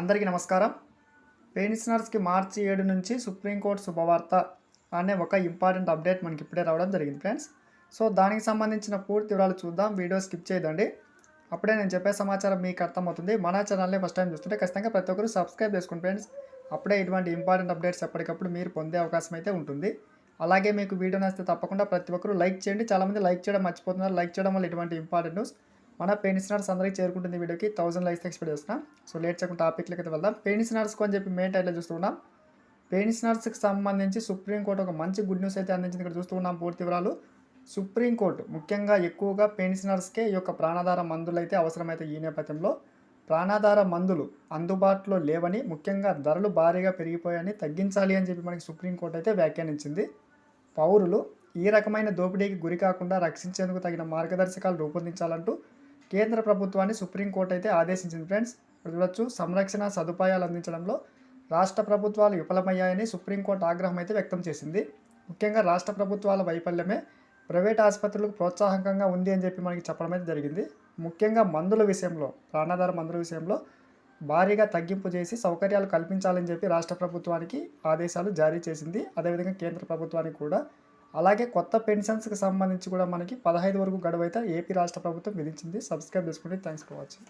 అందరికీ నమస్కారం. పెన్షనర్స్కి మార్చి ఏడు నుంచి సుప్రీంకోర్టు శుభవార్త అనే ఒక ఇంపార్టెంట్ అప్డేట్ మనకి ఇప్పుడే రావడం జరిగింది ఫ్రెండ్స్. సో దానికి సంబంధించిన పూర్తి వివరాలు చూద్దాం. వీడియో స్కిప్ చేయదండి. అప్పుడే నేను చెప్పే సమాచారం మీకు అర్థమవుతుంది. మన ఛానల్ని ఫస్ట్ టైం చూస్తుంటే ఖచ్చితంగా ప్రతి ఒక్కరు సబ్స్క్రైబ్ చేసుకోండి ఫ్రెండ్స్. అప్పుడే ఇటువంటి ఇంపార్టెంట్ అప్డేట్స్ ఎప్పటికప్పుడు మీరు పొందే అవకాశం అయితే ఉంటుంది. అలాగే మీకు వీడియో నచ్చితే తప్పకుండా ప్రతి ఒక్కరు లైక్ చేయండి. చాలామంది లైక్ చేయడం మర్చిపోతున్నారు. లైక్ చేయడం వల్ల ఇటువంటి ఇంపార్టెంట్ న్యూస్ మన పెన్షనర్స్ అందరికీ చేరుకుంటుంది వీడియోకి. థౌసండ్ లైక్స్ ఎక్స్పెక్ట్ చేస్తున్నాం. సో లేట్ చేయకుండా టాపిక్లకి అయితే వెళ్దాం. పెన్షనర్స్కి అని చెప్పి మెయిన్ టైట్లో చూస్తున్నాం పెన్షనర్స్కి సంబంధించి సుప్రీంకోర్టు ఒక మంచి గుడ్ న్యూస్ అయితే అందించింది. ఇక్కడ చూస్తున్నాం పూర్తి వివరాలు. సుప్రీంకోర్టు ముఖ్యంగా ఎక్కువగా పెన్షనర్స్కే ఈ యొక్క ప్రాణాధార మందులు అయితే అవసరమైతే ఈ నేపథ్యంలో. ప్రాణాధార మందులు అందుబాటులో లేవని ముఖ్యంగా ధరలు భారీగా పెరిగిపోయాయని తగ్గించాలి అని చెప్పి మనకి సుప్రీంకోర్టు అయితే వ్యాఖ్యానించింది. పౌరులు ఈ రకమైన దోపిడీకి గురి కాకుండా రక్షించేందుకు తగిన మార్గదర్శకాలు రూపొందించాలంటూ కేంద్ర ప్రభుత్వాన్ని సుప్రీంకోర్టు అయితే ఆదేశించింది ఫ్రెండ్స్. ఇక్కడ చూడొచ్చు సంరక్షణ సదుపాయాలు అందించడంలో రాష్ట్ర ప్రభుత్వాలు విఫలమయ్యాయని సుప్రీంకోర్టు ఆగ్రహం అయితే వ్యక్తం చేసింది. ముఖ్యంగా రాష్ట్ర ప్రభుత్వాల వైఫల్యమే ప్రైవేట్ ఆసుపత్రులకు ప్రోత్సాహకంగా ఉంది అని చెప్పి మనకి చెప్పడం అయితే జరిగింది. ముఖ్యంగా మందుల విషయంలో ప్రాణాధార మందుల విషయంలో భారీగా తగ్గింపు చేసి సౌకర్యాలు కల్పించాలని చెప్పి రాష్ట్ర ప్రభుత్వానికి ఆదేశాలు జారీ చేసింది. అదేవిధంగా కేంద్ర ప్రభుత్వానికి కూడా అలాగే కొత్త పెన్షన్స్కి సంబంధించి కూడా మనకి పదహైదు వరకు గడువు అయితే ఏపీ రాష్ట్ర ప్రభుత్వం విధించింది. సబ్స్క్రైబ్ చేసుకోండి థ్యాంక్స్ ఫర్ వాచింగ్.